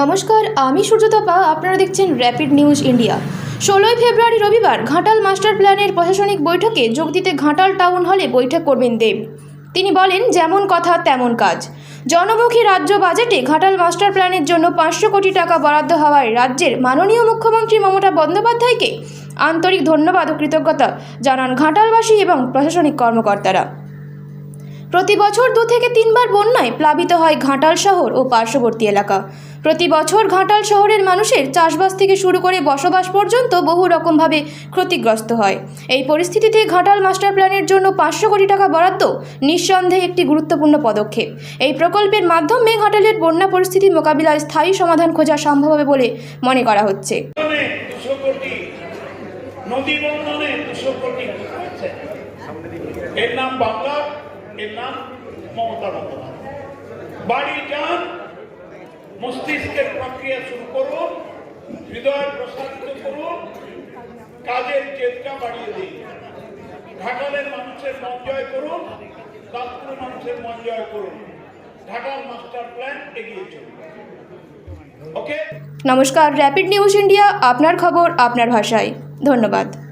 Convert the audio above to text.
নমস্কার, আমি সূর্যতপা, আপনারা দেখছেন র্যাপিড নিউজ ইন্ডিয়া ষোলোই ফেব্রুয়ারি রবিবার ঘাটাল মাস্টার প্ল্যানের প্রশাসনিক বৈঠকে যোগ দিতে ঘাটাল টাউন হলে বৈঠক করবেন দেব। তিনি বলেন, যেমন কথা, তেমন কাজ। জনমুখী রাজ্য বাজেটে ঘাটাল মাস্টার প্ল্যানের জন্য পাঁচশো কোটি টাকা বরাদ্দ হওয়ায় রাজ্যের মাননীয় মুখ্যমন্ত্রী মমতা বন্দ্যোপাধ্যায়কে আন্তরিক ধন্যবাদ ও কৃতজ্ঞতা জানান ঘাটালবাসী এবং প্রশাসনিক কর্মকর্তারা। প্রতি বছর দু থেকে তিনবার বন্যায় প্লাবিত হয় ঘাটাল শহর ও পার্শ্ববর্তী এলাকা। প্রতি বছর ঘাটাল শহরের মানুষের চাষবাস থেকে শুরু করে বসবাস পর্যন্ত বহু রকমভাবে ক্ষতিগ্রস্ত হয়। এই পরিস্থিতিতে ঘাটাল মাস্টার প্ল্যানের জন্য পাঁচশো কোটি টাকা বরাদ্দ নিঃসন্দেহে একটি গুরুত্বপূর্ণ পদক্ষেপ। এই প্রকল্পের মাধ্যমে ঘাটালের বন্যা পরিস্থিতি মোকাবিলায় স্থায়ী সমাধান খোঁজা সম্ভব হবে বলে মনে করা হচ্ছে। এর নাম বাংলা, এর নাম মমতা বন্দ্যোপাধ্যায়। বাড়ি যান মস্তিষ্কের প্রক্রিয়া শুরু করুন, হৃদয় প্রসারিত করুন, কাজের জেদটা বাড়িয়ে দিন। ঘাটালের মানুষের মন জয় করুন দাঁতপুর মানুষের মন জয় করুন। ঘাটাল মাস্টার প্ল্যান এগিয়ে চলুন। ওকে? নমস্কার, র্যাপিড নিউজ ইন্ডিয়া, আপনার খবর, আপনার ভাষায়। ধন্যবাদ।